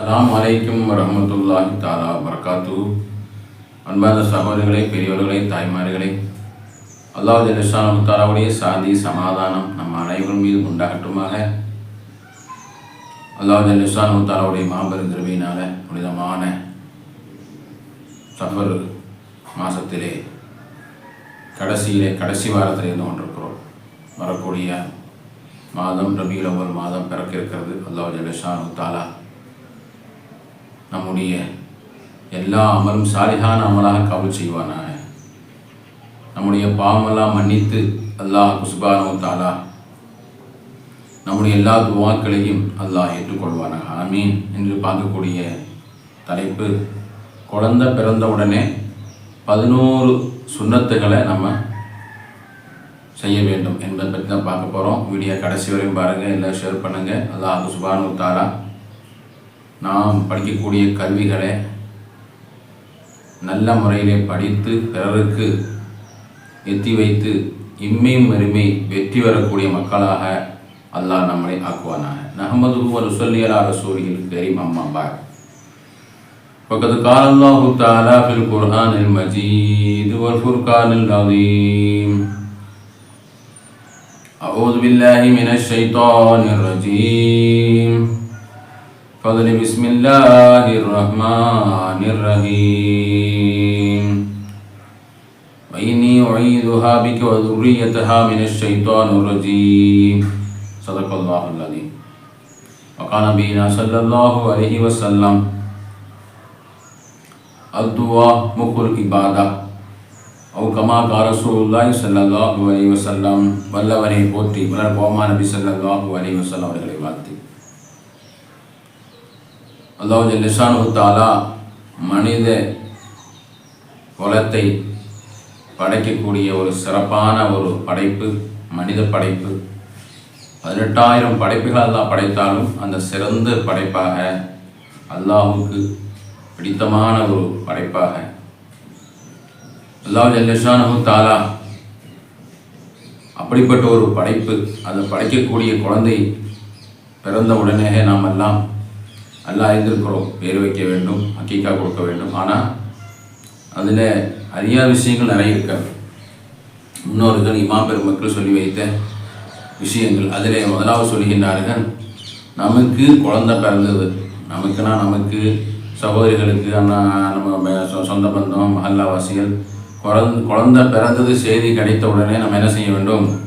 அலாம் வலைக்கும் வரஹ்மத்துல்லாஹி தாலா வரகாத்து அன்பார்ந்த சகோதரிகளே பெரியவர்களே தாய்மார்களே அல்லாஹ் ஜெலிஷானு தாலாவுடைய சாந்தி சமாதானம் நம் அனைவரும் மீது உண்டாகட்டுமாக. அல்லாஹ் ஜெலிஷானு தாலாவுடைய மாபெரும் கிருபையினால புனிதமான சஃபர் மாசத்திலே கடைசியிலே கடைசி வாரத்தில் இருந்து கொண்டிருக்கிறோம். வரக்கூடிய மாதம் ரபியில் ஒரு மாதம் பிறக்க இருக்கிறது. அல்லாஹ் ஜெலிஷானு தாலா நம்முடைய எல்லா அமலும் சாலிகான அமலாக கவல் செய்வானாக. நம்முடைய பாவமெல்லாம் மன்னித்து அல்லாஹ் குஸ்பானோ தாலா நம்முடைய எல்லா துவாக்களையும் அல்லாஹ் ஏற்றுக்கொள்வானாக. ஆமீன் என்று பார்க்கக்கூடிய தலைப்பு குழந்தை பிறந்த உடனே பதினோரு சுண்ணத்துகளை நம்ம செய்ய வேண்டும் என்பதை பற்றி தான் பார்க்க போகிறோம் வீடியோ கடைசி வரையும் பாருங்கள் எல்லாம் ஷேர் பண்ணுங்கள் அல்லாஹ் சுபானு தாலா நாம் படிக்கக்கூடிய கல்விகளை நல்ல முறையிலே படித்து பிறருக்கு எத்தி வைத்து இம்மையும் மறுமை வெற்றி வரக்கூடிய மக்களாக அல்லாஹ் நம்மளை ஆக்குவானாக நஹமது ஒரு சொல்லியலா ரசூலியில் கரீம் அம்மா பாய் وقد قال الله تعالى في القرآن المجيد والفرقان العظيم أعوذ بالله من الشيطان الرجيم فضل بسم الله الرحمن الرحيم وإني أعيذها بك وذريتها من الشيطان الرجيم صدق الله العظيم وقال نبينا صلى الله عليه وسلم الدعاء مخ العبادة أو كما قال رسول الله صلى الله عليه وسلم வல்லவனை போற்றி வளர் போமா நபி ஸல்லல்லாஹு அலைஹி வஸல்லம் அவர்களை வாழ்த்தி அல்லாஹ் ஜல்லிஷானு தாலா மனித குலத்தை படைக்கக்கூடிய ஒரு சிறப்பான ஒரு படைப்பு மனித படைப்பு. பதினெட்டாயிரம் படைப்புகள் அல்லாஹ் படைத்தாலும் அந்த சிறந்த படைப்பாக அல்லாஹுக்கு பிடித்தமான ஒரு படைப்பாக. அல்லாஹ் ஜல்லிஷானு தாலா அப்படிப்பட்ட ஒரு படைப்பு அதை படைக்கக்கூடிய குழந்தை பிறந்த உடனே நாம் எல்லாம் நல்லா அறிந்திருக்கிறோம் பேர் வைக்க வேண்டும் அக்கீக்கா கொடுக்க வேண்டும். ஆனால் அதில் அறியாத விஷயங்கள் நிறைய இருக்காது முன்னோர்கள் இமாம் பெருமக்கள் சொல்லி வைத்த விஷயங்கள். அதில் முதலாவது சொல்கின்றார்கள் நமக்கு குழந்தை பிறந்தது. நமக்குன்னா நமக்கு சகோதரிகளுக்கு அண்ணா நம்ம சொ- சொந்த பந்தம் மஹல்லாவாசிகள் குழந்த குழந்த பிறந்தது செய்தி கிடைத்த உடனே நம்ம என்ன செய்ய வேண்டும்?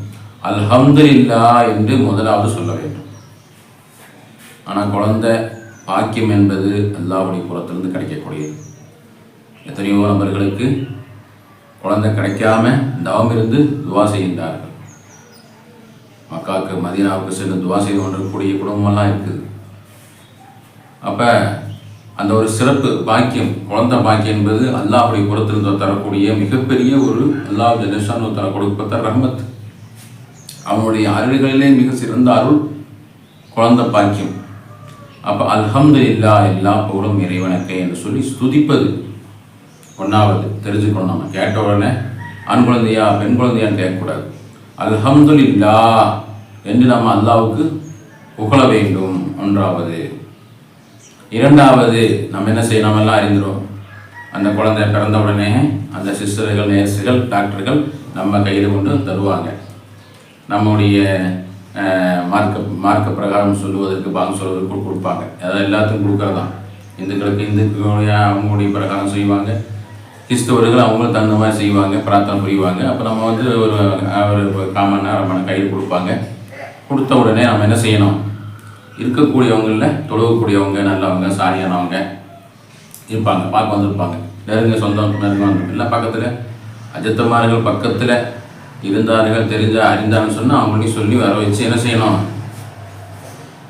அல்ஹம்துலில்லா என்று முதலாவது சொல்ல வேண்டும். ஆனால் குழந்தை பாக்கியம் என்பது அல்லாவுடைய புறத்திலிருந்து கிடைக்கக்கூடியது. எத்தனையோ நபர்களுக்கு குழந்தை கிடைக்காம தவம் இருந்து துவா செய்கின்றார்கள். மக்காவுக்கு மதீனாவுக்கு சென்று துவா செய்து கொண்டிருக்கக்கூடிய குடும்பமெல்லாம் இருக்குது. அப்போ அந்த ஒரு சிறப்பு பாக்கியம் குழந்தை பாக்கியம் என்பது அல்லாஹுடைய புறத்திலிருந்து தரக்கூடிய மிகப்பெரிய ஒரு அல்லாஹ் ஜெனஷான் தர கொடுப்பத்த ரஹமத். அவனுடைய அருள்களிலே மிக சிறந்த அருள் குழந்தை பாக்கியம். அப்போ அல்ஹம்துலில்லா எல்லா புகழும் இறைவனுக்கு என்று சொல்லி ஸ்துதிப்பது. ஒன்றாவது தெரிஞ்சுக்கணும் நம்ம. கேட்ட உடனே ஆண் குழந்தையா பெண் குழந்தையான்னு கேட்கக்கூடாது. அல்ஹம்துலில்லா என்று நம்ம அல்லாவுக்கு புகழ வேண்டும். ஒன்றாவது. இரண்டாவது நம்ம என்ன செய்யணும்? எல்லாம் அறிந்துடும் அந்த குழந்தை பிறந்த உடனே அந்த சிஸ்டர்கள் நேர்ஸுகள் டாக்டர்கள் நம்ம கையில் கொண்டு தருவாங்க. நம்முடைய மார்க்க மார்க்க பிரகாரம் சொல்லுவதற்கு பாங்க சொல்வதற்கு கொடுப்பாங்க. அதாவது எல்லாத்துக்கும் கொடுக்கறதான் இந்துக்களுக்கு இந்துக்களுடைய அவங்களுடைய பிரகாரம் செய்வாங்க. கிறிஸ்தவர்கள் அவங்களும் தகுந்த மாதிரி செய்வாங்க பிரார்த்தனை புரிவாங்க. அப்போ நம்ம வந்து ஒரு ஒரு காமன் நேரம் நம்ம கையில் கொடுப்பாங்க. கொடுத்த உடனே நம்ம என்ன செய்யணும்? இருக்கக்கூடியவங்களில் தொழுவக்கூடியவங்க நல்லவங்க சாரியானவங்க இருப்பாங்க பார்க்க வந்திருப்பாங்க. நெருங்க சொந்தம் நெருங்க வந்து எல்லாம் பக்கத்தில் அஜத்தமார்கள் பக்கத்தில் இருந்தார்கள் தெரிஞ்ச அறிந்தான்னு சொன்னால் அவங்களையும் சொல்லி வர வச்சு என்ன செய்யணும்?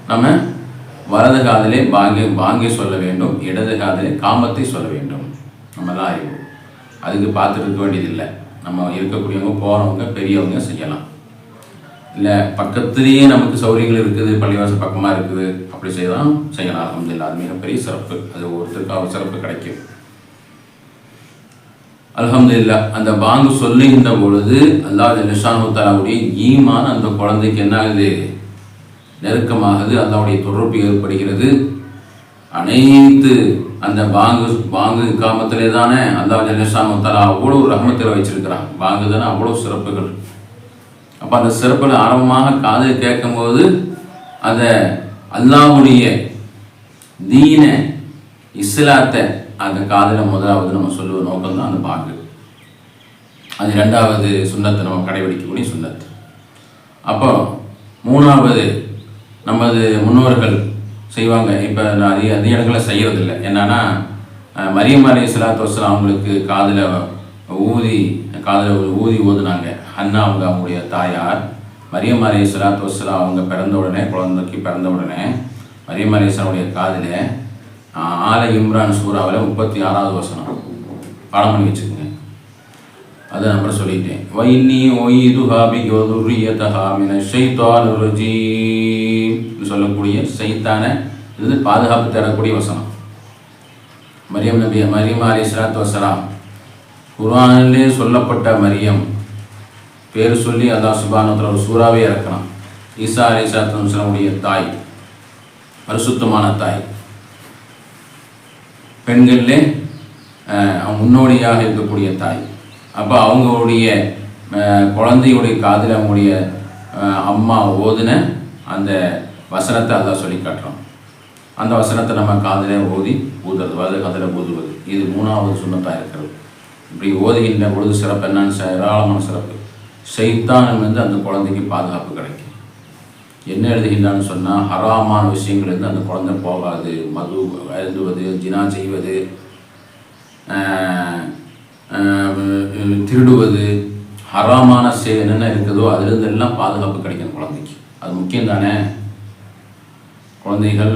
நம்ம வலது காதலே பாங்கி பாங்கி சொல்ல வேண்டும் இடது காதலே காமத்தை சொல்ல வேண்டும். நம்மலாம் அறிவோம் அதுக்கு பார்த்துருக்க வேண்டியதில்லை. நம்ம இருக்கக்கூடியவங்க போகிறவங்க பெரியவங்க செய்யலாம். இல்லை பக்கத்துலேயே நமக்கு சௌகரியங்கள் இருக்குது பள்ளிவாசல் பக்கமாக இருக்குது அப்படி செய்யலாம் செய்யலாம். அலமதுல்லா அது மிகப்பெரிய சிறப்பு. அது ஒருத்தருக்கு அவர் சிறப்பு கிடைக்கும். அலமதுல்லா அந்த பாங்கு சொல்லுகின்ற பொழுது அல்லாஹ் நிஷானுத்தாலாவுடைய ஈமான் அந்த குழந்தைக்கு என்ன ஆகுது? நெருக்கமாகுது அல்லாவுடைய தொடர்பு ஏற்படுகிறது. அனைத்து அந்த பாங்கு பாங்கு காமத்திலே தானே அல்லாஹ் ஜல்லேஷான் அவ்வளோ ரகமத்தில் வச்சிருக்கிறான். பாங்கு தானே அவ்வளோ சிறப்புகள். அப்போ அந்த சிறப்பில் ஆரம்பமாக காதில் கேட்கும்போது அந்த அல்லாஹ்வுடைய தீன இஸ்லாத்தை அந்த காதில் முதலாவது நம்ம சொல்லுவ நோக்கம் தான் அந்த பாக்கு அது ரெண்டாவது சுண்ணத்தை நம்ம கடைபிடிக்கக்கூடிய சுண்ணத்து. அப்போ மூணாவது நமது முன்னோர்கள் செய்வாங்க. இப்போ நான் அதிக அதிக இடங்களில் செய்கிறதில்ல என்னன்னா மரியம் அலி சலாத்து வசலாம் அவங்களுக்கு காதில் ஊதி காதில் ஒரு ஊதி ஊதுனாங்க. அண்ணா அவங்க அவங்களுடைய தாயார். மரியம் அலி சலாத்து வசலாம் அவங்க பிறந்த உடனே குழந்தைக்கு பிறந்த உடனே மரியம் அலி காதில் ஆல இம்ரான் சூறாவில் முப்பத்தி ஆறாவது வசனம். பாடம் பண்ணி வச்சுக்கோங்க. அதை நம்பர் சொல்லிட்டேன். வைன்னி ஹாபி பிகோதுரியதஹா மின ஷைத்தான் சொல்லக்கூடிய சைத்தான இது பாதுகாப்பு தரக்கூடிய வசனம். மரியம் நபி மரியம் அலி சலாத்து வசலாம் குர்ஆனிலே சொல்லப்பட்ட மரியம் பேர் சொல்லி அதா சுபானத்தில் ஒரு சூறாவே இறக்கணும். ஈசா அலி சலாத்து வசலமுடைய தாய் பரிசுத்தமான தாய். பெண்களில் முன்னோடியாக இருக்கக்கூடிய தாய். அப்போ அவங்களுடைய குழந்தையுடைய காதில் அவங்களுடைய அம்மா ஓதுன அந்த வசனத்தை அதான் சொல்லி காட்டுறோம் அந்த வசனத்தை நம்ம காதில் ஓதி ஊதுறது வலது காதில் ஊதுவது. இது மூணாவது சுண்ணத்தாக இருக்கிறது. இப்படி ஓதுகின்ற பொழுது சிறப்பு என்னன்னு ஏராளமான சிறப்பு. செய்தான் வந்து அந்த குழந்தைக்கு பாதுகாப்பு கிடைக்கும். என்ன எழுதுகின்றான்னு சொன்னால் ஹராமான விஷயங்கள்லேருந்து அந்த குழந்தை போகாது. மது எழுதுவது ஜினா செய்வது திருடுவது ஹராமான செய் என்னென்ன இருக்குதோ அதுலேருந்து எல்லாம் பாதுகாப்பு கிடைக்கும் குழந்தைக்கு. அது முக்கியம் தானே? குழந்தைகள்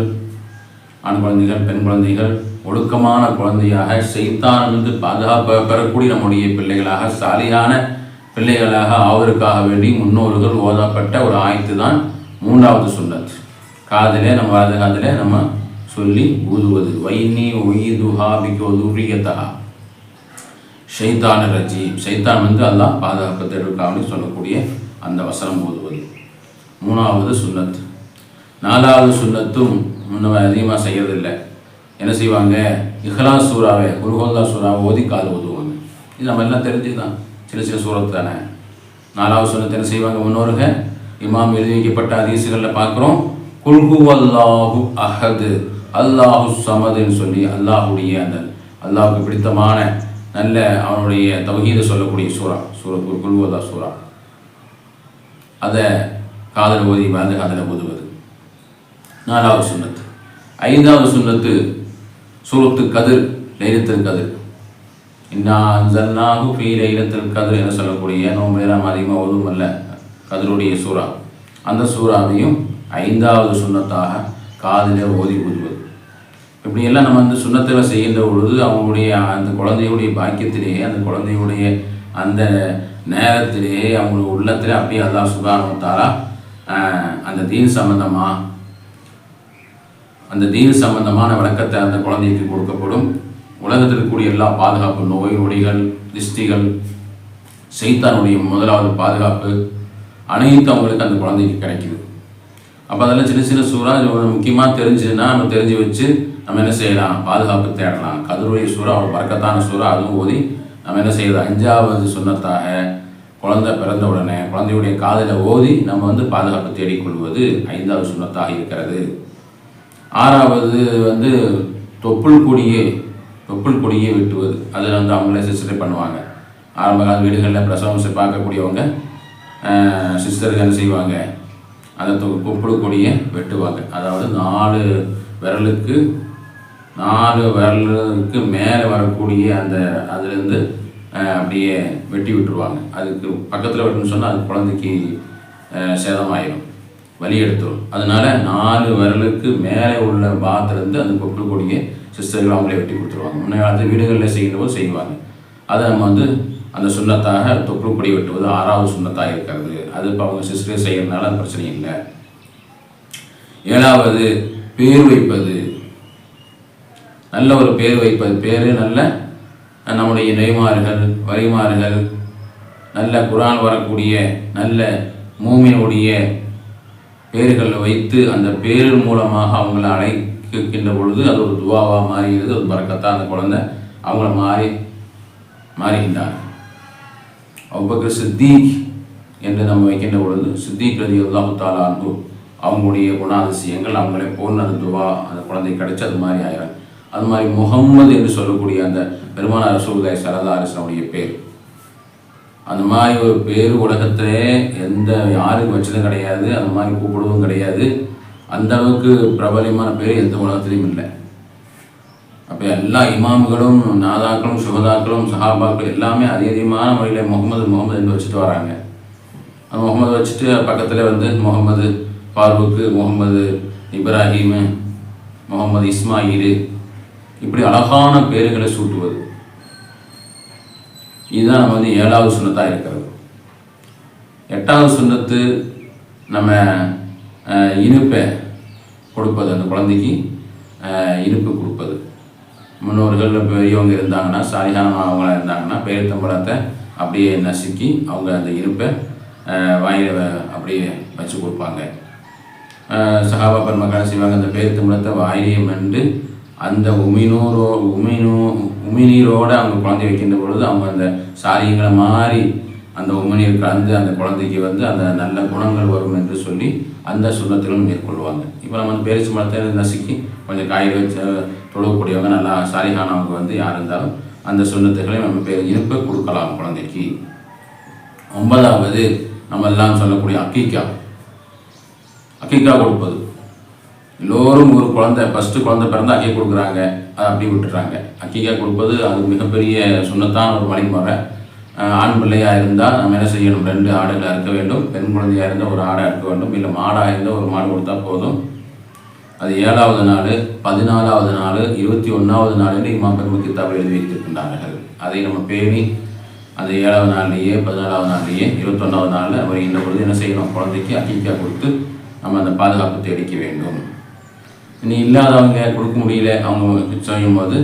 ஆண் குழந்தைகள் பெண் குழந்தைகள் ஒழுக்கமான குழந்தையாக செய்தானிருந்து பாதுகாப்பு பெறக்கூடிய நம்முடைய பிள்ளைகளாக சாலியான பிள்ளைகளாக ஆவதற்காக வேண்டி முன்னோர்கள் ஓதப்பட்ட ஒரு ஆயத்து தான் மூன்றாவது சுண்ணத். காதிலே நம்ம வலது காதிலே நம்ம சொல்லி ஊதுவது. வைனி ஒய்துஹா பிகோதுரியதா ஷைத்தான ரஜி ஷைத்தான் வந்து அல்லாஹ் பாதுகாப்பு தேடுக்காக சொல்லக்கூடிய அந்த வசனம் ஓதுவது மூணாவது சுண்ணத். நாலாவது சுண்ணத்தும் நம்ம அதிகமாக செய்யறதில்லை. என்ன செய்வாங்க? இஹ்லாஸ் சூறாவை குருஹோல்லா சூறாவை ஓதி காது ஓதுவாங்க இது நம்ம எல்லாம் தெரிஞ்சுதான். சின்ன சின்ன சூரத்து தானே. நாலாவது சுண்ணத்தை என்ன செய்வாங்க? முன்னோர்கள்? இமாம் எழுதி வைக்கப்பட்ட அதிசுகளில் பார்க்குறோம். குல்கு அல்லாஹு அஹது. அல்லாஹு சமதுன்னு சொல்லி அல்லாஹுடைய அந்த அல்லாஹுக்கு பிடித்தமான நல்ல அவனுடைய தவகீதை சொல்லக்கூடிய சூறா சூரத் குல்கு அல்லா சூறா. அதை காதல் ஓதி வலது காதலை ஓதுவது. நாலாவது சுண்ணத்து. ஐந்தாவது சுண்ணத்து சூரத்து கதிர் லைலத்தில் கதிர். இன்னா அன்சல்னாஹு ஃபீ லைலத்தில் கதிர் என சொல்லக்கூடிய நோம்பு நாம் அதிகமாக ஓதும் அல்ல அதனுடைய சூறா. அந்த சூறாவையும் ஐந்தாவது சுண்ணத்தாக காதில் ஓதி ஊதுவது. இப்படியெல்லாம் நம்ம வந்து சுண்ணத்தில் செய்கின்ற பொழுது அவங்களுடைய அந்த குழந்தையுடைய பாக்கியத்திலேயே அந்த குழந்தையுடைய அந்த நேரத்திலேயே அவங்களுடைய உள்ளத்திலே அப்படியே அல்லா சுகானத்தாரா அந்த தீன் சம்பந்தமாக அந்த தீன் சம்பந்தமான விளக்கத்தை அந்த குழந்தைக்கு கொடுக்கப்படும். உலகத்தில் இருக்கக்கூடிய எல்லா பாதுகாப்பு நோய் நொடிகள் திஷ்டிகள் செய்தானுடைய முதலாவது பாதுகாப்பு அனைத்து அவங்களுக்கு அந்த குழந்தைக்கு கிடைக்குது. அப்போ அதெல்லாம் சின்ன சின்ன சூறா முக்கியமாக தெரிஞ்சதுன்னா நம்ம தெரிஞ்சு வச்சு நம்ம என்ன செய்யலாம்? பாதுகாப்பு தேடலாம். கதிருடைய சூறா ஒரு பறக்கத்தான சூறா அதுவும் ஓதி நம்ம என்ன செய்யறது? அஞ்சாவது சுண்ணத்தாக குழந்தை பிறந்த உடனே குழந்தையுடைய காதில் ஓதி நம்ம வந்து பாதுகாப்பு தேடிக்கொள்வது ஐந்தாவது சுண்ணத்தாக இருக்கிறது. ஆறாவது வந்து தொப்புள் கொடியே தொப்புள் கொடியே வெட்டுவது. அதில் வந்து அவங்களே சிஸ்டரை பண்ணுவாங்க. ஆரம்ப கால வீடுகளில் பிரசவம் செ- பார்க்கக்கூடியவங்க சிஸ்டர்கள் செய்வாங்க? அதை தொ- கொடியை வெட்டுவாங்க. அதாவது நாலு விரலுக்கு நாலு விரலுக்கு மேலே வரக்கூடிய அந்த அதுலேருந்து அப்படியே வெட்டி விட்டுருவாங்க. அதுக்கு பக்கத்தில் வெட்டுன்னு சொன்னால் அது குழந்தைக்கு சேதமாயிடும் வலி எடுத்துரும். அதனால நாலு விரலுக்கு மேலே உள்ள பாத்திலேருந்து அந்த கொப்பு கொடியை சிஸ்டர்கள் அவங்களே வெட்டி கொடுத்துருவாங்க. முன்னாடி காலத்து வீடுகளில் செய்கிற போது செய்வாங்க. அதை நம்ம வந்து அந்த சுண்ணத்தாக தொப்புள் வெட்டுவது ஆறாவது சுண்ணத்தாக இருக்கிறது. அது இப்போ அவங்க சிஸ்டர் செய்கிறதுனால அது பிரச்சனை இல்லை. ஏழாவது பேர் வைப்பது. நல்ல ஒரு பேர் வைப்பது. பேர் நல்ல நம்முடைய நெய்மார்கள் வரிமார்கள் நல்ல குரான் வரக்கூடிய நல்ல மூமியினுடைய பேர்கள் வைத்து அந்த பேர் மூலமாக அவங்கள அழைக்கின்ற பொழுது அது ஒரு துவாவாக மாறுகிறது ஒரு பறக்கத்தான் அந்த குழந்தை அவங்கள மாறி மாறுகின்றார்கள் அவ்வக்கர் சித்தீக் என்று நம்ம வைக்கின்ற பொழுது சித்தீக் ரதி அல்லாஹு தாலா அன்பு அவங்களுடைய குணாதிசயங்கள் அவங்களே போன அந்த துவா அந்த குழந்தை கிடைச்சி அது மாதிரி ஆயிரம் அது மாதிரி முகம்மது என்று சொல்லக்கூடிய அந்த பெருமான ரசூல்லாய் சரதா அரசனுடைய பேர். அந்த மாதிரி ஒரு பேர் உலகத்திலே எந்த யாருக்கு வச்சதும் கிடையாது அந்த மாதிரி கூப்பிடுவதும் கிடையாது. அந்த அளவுக்கு பிரபலமான பேர் எந்த உலகத்திலையும் இல்லை. அப்போ எல்லா இமாம்களும் நாதாக்களும் சுகதாக்களும் சஹாபாக்கள் எல்லாமே அதிக அதிகமான முறையில் முகமது முகமது என்று வச்சுட்டு வராங்க. அந்த முகமது வச்சுட்டு பக்கத்தில் வந்து முகமது ஃபாரூக்கு முகமது இப்ராஹிம் முகமது இஸ்மாயில் இப்படி அழகான பேர்களை சூட்டுவது. இதுதான் நம்ம வந்து ஏழாவது சுண்ணத்தாக இருக்கிறது. எட்டாவது சுண்ணத்து நம்ம இனிப்பை கொடுப்பது. அந்த குழந்தைக்கு இனிப்பு கொடுப்பது. முன்னோர்கள் பெரியவங்க இருந்தாங்கன்னா சாலிகான இருந்தாங்கன்னா பேருத்தம்பழத்தை அப்படியே நசுக்கி அவங்க அந்த இருப்பை வாயில் அப்படியே வச்சு கொடுப்பாங்க. சகாபா பெருமக்கள் செய்வாங்க அந்த பேருத்தம்பழத்தை வாயிலே மண்டு அந்த உமினூரோ உமினூ உமிநீரோடு அவங்க குழந்தை வைக்கின்ற பொழுது அவங்க அந்த சாரியங்களை மாறி அந்த உமிநீர் கலந்து அந்த குழந்தைக்கு வந்து அந்த நல்ல குணங்கள் வரும் என்று சொல்லி அந்த சுண்ணத்திலும் மேற்கொள்வாங்க. இப்போ நம்ம வந்து பேரிச்சு மரத்தை நசுக்கி கொஞ்சம் காய் வச்சு தொழக்கூடியவங்க நல்லா சாரிகானவங்க வந்து யார் இருந்தாலும் அந்த சுண்ணத்துகளையும் நம்ம பேர் இனிப்பு கொடுக்கலாம் குழந்தைக்கு. ஒன்பதாவது நம்ம எல்லாம் சொல்லக்கூடிய அக்கீக்கா. அக்கீக்கா கொடுப்பது. எல்லோரும் ஒரு குழந்தை ஃபஸ்ட்டு குழந்தை பிறந்தா அக்கீ கொடுக்குறாங்க. அதை அப்படி விட்டுறாங்க. அக்கீக்கா கொடுப்பது அது மிகப்பெரிய சுண்ணத்தான் ஒரு வழிமுறை. ஆண் பிள்ளையாக இருந்தால் நம்ம என்ன செய்யணும்? ரெண்டு ஆடுகள் அறுக்க வேண்டும். பெண் குழந்தையாக இருந்தால் ஒரு ஆடை அறுக்க வேண்டும். இல்லை மாடாக இருந்தால் ஒரு மாடு கொடுத்தா போதும். அது ஏழாவது நாள் பதினாலாவது நாள் இருபத்தி ஒன்றாவது நாள் என்று இம்மா பெருமை கித்தாவை எழுதி வைத்திருக்கின்றார்கள். அதை நம்ம பேணி அந்த ஏழாவது நாள்லேயே பதினாலாவது நாள்லேயே இருபத்தொன்னாவது நாளில் வருகின்ற பொழுது என்ன செய்யணும்? குழந்தைக்கு அக்கிக்கா கொடுத்து நம்ம அந்த பாதுகாப்பு தேடிக்க வேண்டும். இனி இல்லாதவங்க கொடுக்க முடியல. அவங்க செய்யும் போது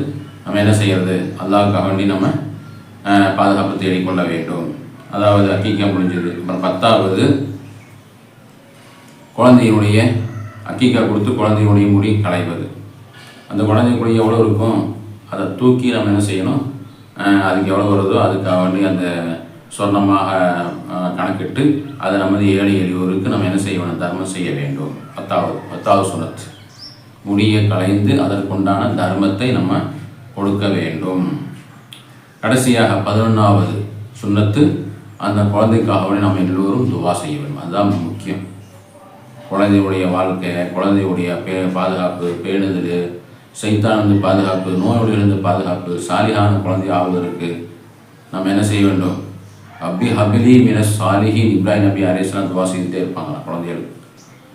நம்ம என்ன செய்யறது? அல்லாவுக்காக வேண்டி நம்ம பாதுகாப்பு தேடிக்கொள்ள வேண்டும். அதாவது அக்கீக்கா முடிஞ்சது. அப்புறம் பத்தாவது குழந்தையினுடைய அக்கீக்கா கொடுத்து குழந்தையினுடைய முடி களைவது. அந்த குழந்தைக்குடைய எவ்வளோ இருக்கும்? அதை தூக்கி நம்ம என்ன செய்யணும்? அதுக்கு எவ்வளோ வருதோ அதுக்காக வேண்டி அந்த சொர்ணமாக கணக்கிட்டு அதை நமது ஏழை எளியோருக்கு நம்ம என்ன செய்ய வேணும் தர்மம் செய்ய வேண்டும். பத்தாவது பத்தாவது சுனத் முடியை களைந்து அதற்குண்டான தர்மத்தை நம்ம கொடுக்க வேண்டும். கடைசியாக பதினொன்றாவது சுண்ணத்து அந்த குழந்தைக்காகவே நாம் எல்லோரும் துவா செய்ய வேண்டும். அதுதான் முக்கியம். குழந்தையுடைய வாழ்க்கை குழந்தையுடைய பே பாதுகாப்பு பேணுதல் சைத்தானிலிருந்து பாதுகாப்பு நோயோடிகளிருந்து பாதுகாப்பு சாலிகான குழந்தை ஆவதற்கு நம்ம என்ன செய்ய வேண்டும்? அபி ஹபிலி மின சாலிஹி இப்ராஹிம் நபி அரேஸ்லாம் துவா செய்துட்டே இருப்பாங்க குழந்தைகள்.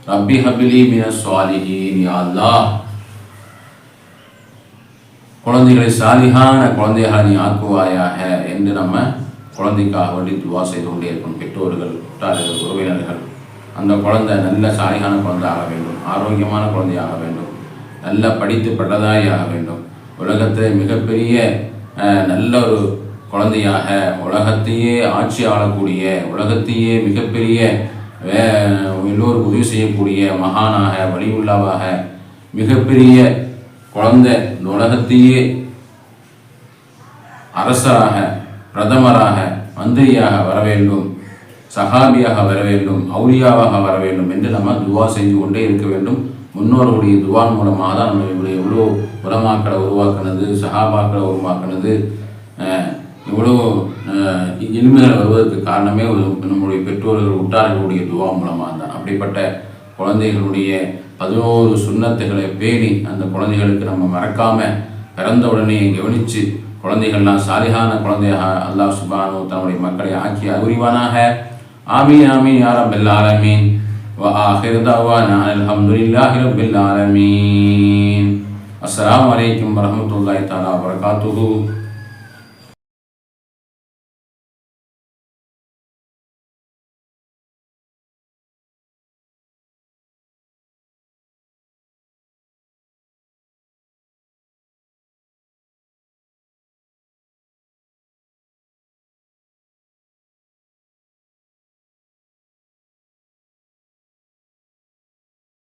ரப்பி ஹபிலி மின சாலிஹி அல்லாஹ். குழந்தைகளை சாலிகான குழந்தைகளை நீ ஆக்குவாயாக என்று நம்ம குழந்தைக்காக வேண்டி துவா செய்து கொண்டே இருக்கும் பெற்றோர்கள் குற்றாளர்கள் உறவினர்கள். அந்த குழந்தை நல்ல சாலிகான குழந்தை ஆக வேண்டும். ஆரோக்கியமான குழந்தையாக வேண்டும். நல்ல படித்து பட்டதாய் ஆக வேண்டும். உலகத்தில் மிகப்பெரிய நல்ல ஒரு குழந்தையாக உலகத்தையே ஆட்சி ஆளக்கூடிய உலகத்தையே மிகப்பெரிய எல்லோரும் உதவி செய்யக்கூடிய மகானாக வழியுள்ளாவாக மிகப்பெரிய குழந்தை இந்த உலகத்தையே அரசராக பிரதமராக மந்திரியாக வர வேண்டும் சகாபியாக வர வேண்டும் அவுலியாவாக வர வேண்டும் என்று நம்ம துவா செய்து கொண்டே இருக்க வேண்டும். முன்னோருடைய துவான் மூலமாக தான் நம்ம இவ்வளோ எவ்வளோ உரமாக்களை உருவாக்குனது சகாபாக்களை உருவாக்குனது இவ்வளோ இனிமைகள் வருவதற்கு காரணமே ஒரு நம்முடைய பெற்றோர்கள் உட்டார்களுடைய துவா மூலமாக தான். அப்படிப்பட்ட குழந்தைகளுடைய பதினோரு சுண்ணத்துகளை பேணி அந்த குழந்தைகளுக்கு நம்ம மறக்காமல் பிறந்த உடனே கவனித்து குழந்தைகள்லாம் சாலிகான குழந்தையாக அல்லாஹ் சுபானு தன்னுடைய மக்களை ஆக்கி அறிவானாக ஆமீன் ஆமீன் யார் ரபில் ஆலமீன் وآخر دعوانا الحمد لله رب العالمين السلام عليكم ورحمة الله تعالى وبركاته